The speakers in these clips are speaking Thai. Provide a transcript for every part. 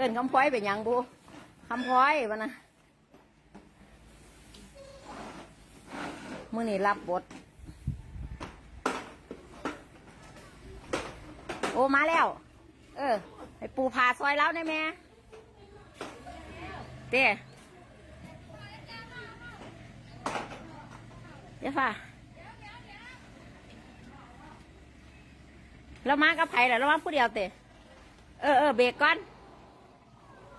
อินคำพ้อยเป็นยังบูคำพ้อยวะนะมื่อนี้รับบท โอ้มาแล้ว เออไอปูพาซอยแล้วได้ไหมเต้เดี๋ยวฝ่าเรามากับไผ่แหละเรามาผู้เดียวเต้เออเออเบรกก่อน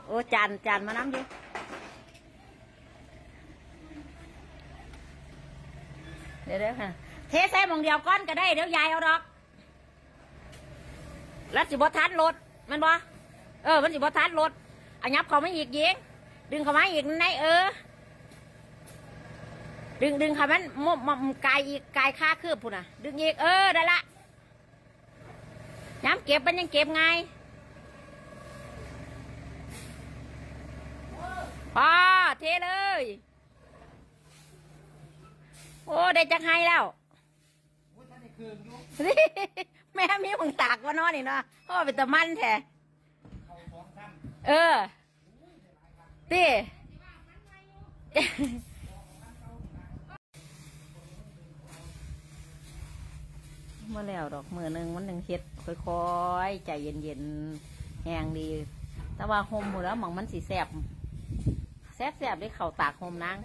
โอ้จานจานมาน้ำดิเดี๋ยวเดี๋ยวค่ะ เทใส่มองเดียวก้อนก็ได้เดี๋ยวยายเอาดอก แล้วสิบทันรถมันบ่เออ มันสิบทันรถเอายับเขาไม่อีกยิงดึงเขามาอีกในเออ ดึงดึงเขามันมมมกายอีกกายค่าคืบพุ่นน่ะ ดึงอีกเออได้ละย้ำเก็บมันยังเก็บไงพอ เทเลย โอ้ได้จักให้แล้วแม่มีมึงตากว่านอนนี่เนาะเพราะว่าเป็นตะมันแท้เออตีมาแล้วดอกมือหนึ่งมันหนึ่งเฮ็ดค่อยๆ ใจเย็นๆแหงดี แต่ว่าโฮมหมดแล้วหมองมันสีแสบแส บแสบได้เข่าตากโฮมนาง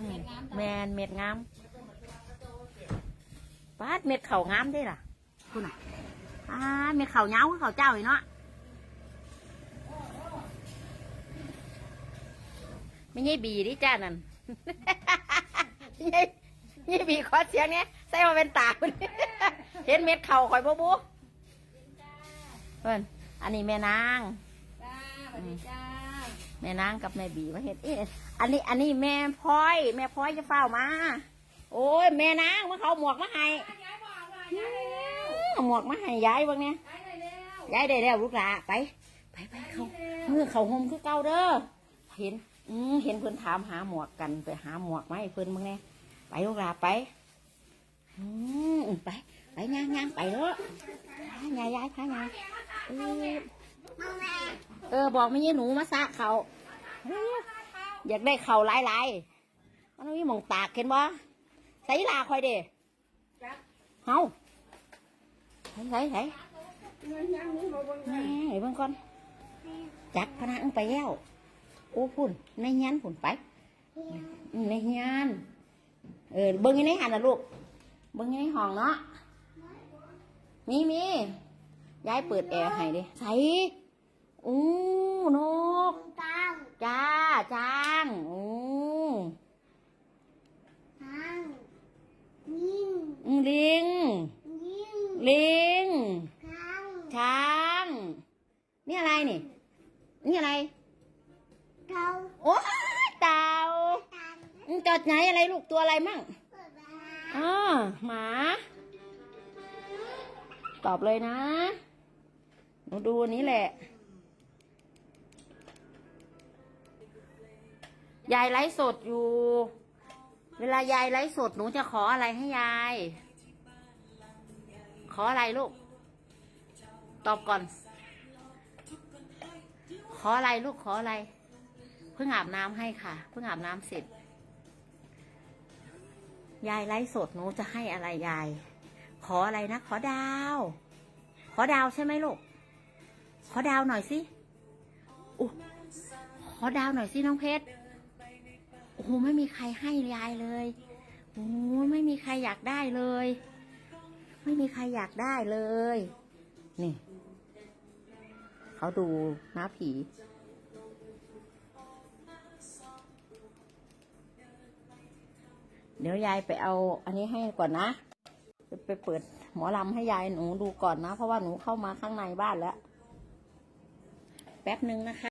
อืมแมนเม็ดงามปาดเม็ดเข่างามได้ล่ะคุณน่ะอ่าเม็ดเข่าเงาคือเข่าเจ้าอีเนาะไม่ใช่บีดิจ้านั่นไม่ใช่ไม่ใช่บีขอเสียงเนี้ยใส่มาเป็นตาคุณเห็นเม็ดเข่าข่อยบูบูเพื่อนอันนี้แม่นางจ้าสวัสดีจ้า แม่นางกับแม่บีมาเห็นเอ๊ะอันนี้อันนี้แม่พลอย แม่พลอยจะเฝ้ามา โอ้ยแม่นางมาเขาหมวกมาให้ย้ายบอกว่าย้ายได้แล้วเอาหมวกมาให้ยายบ้างเนี่ยย้ายได้แล้วยายได้แล้วลูกหลาไป ไปไปเขาเมื่อเขาห่มคือเก่าเด้อเห็น อืมเห็นเพิ่นถามหาหมวกกันไปหาหมวกมาให้เพิ่นบ้างเนี่ยไปลูกหลาไปอืมไปไปย่างย่างไปเด้อยายยายพายายเออ เออ บอกไม่ใช่หนูมาซะเขาเอออยากได้เขาหลายๆมันมีหมองตากเห็นบ่ใส่ลาคอยเด้เฮาใส่ใส่ใส่แม่เบิ่งก่อนจักพนังไปแล้วโอ้พุ่นในยันพุ่นไปในยันเออเบิ่งยังในหันนะลูกเบิ่งยังในห้องเนาะมีมียายเปิดแอร์ให้ดิใส่ อู้นกตังจ้าจางอู้ตังยิงอืมลิงยิงลิงตังช้าง นี่อะไรนี่ นี่อะไรเท้าโอ้ยเต่าตังอืมจดไหนอะไรลูกตัวอะไรมั่งเปิดมาอ่าหมา ตอบเลยนะ หนูดูอันนี้แหละ ยายไลฟ์สดอยู่ เวลายายไลฟ์สดหนูจะขออะไรให้ยาย ขออะไรลูก ตอบก่อน ขออะไรลูกขออะไร เพิ่งอาบน้ำให้ค่ะ เพิ่งอาบน้ำเสร็จ ยายไลฟ์สดหนูจะให้อะไรยาย ขออะไรนะ ขอดาว ขอดาวใช่ไหมลูก ขอดาวหน่อยสิอู้ขอดาวหน่อยสิน้องเพชร โอ้โหไม่มีใครให้ยายเลยโอ้โหไม่มีใครอยากได้เลย ไม่มีใครอยากได้เลย นี่เขาดูน้าผีเดี๋ยวยายไปเอาอันนี้ให้ก่อนนะไปไปเปิดหมอลำให้ยายหนูดูก่อนนะ เพราะว่าหนูเข้ามาข้างในบ้านแล้ว แป๊บหนึ่งนะคะ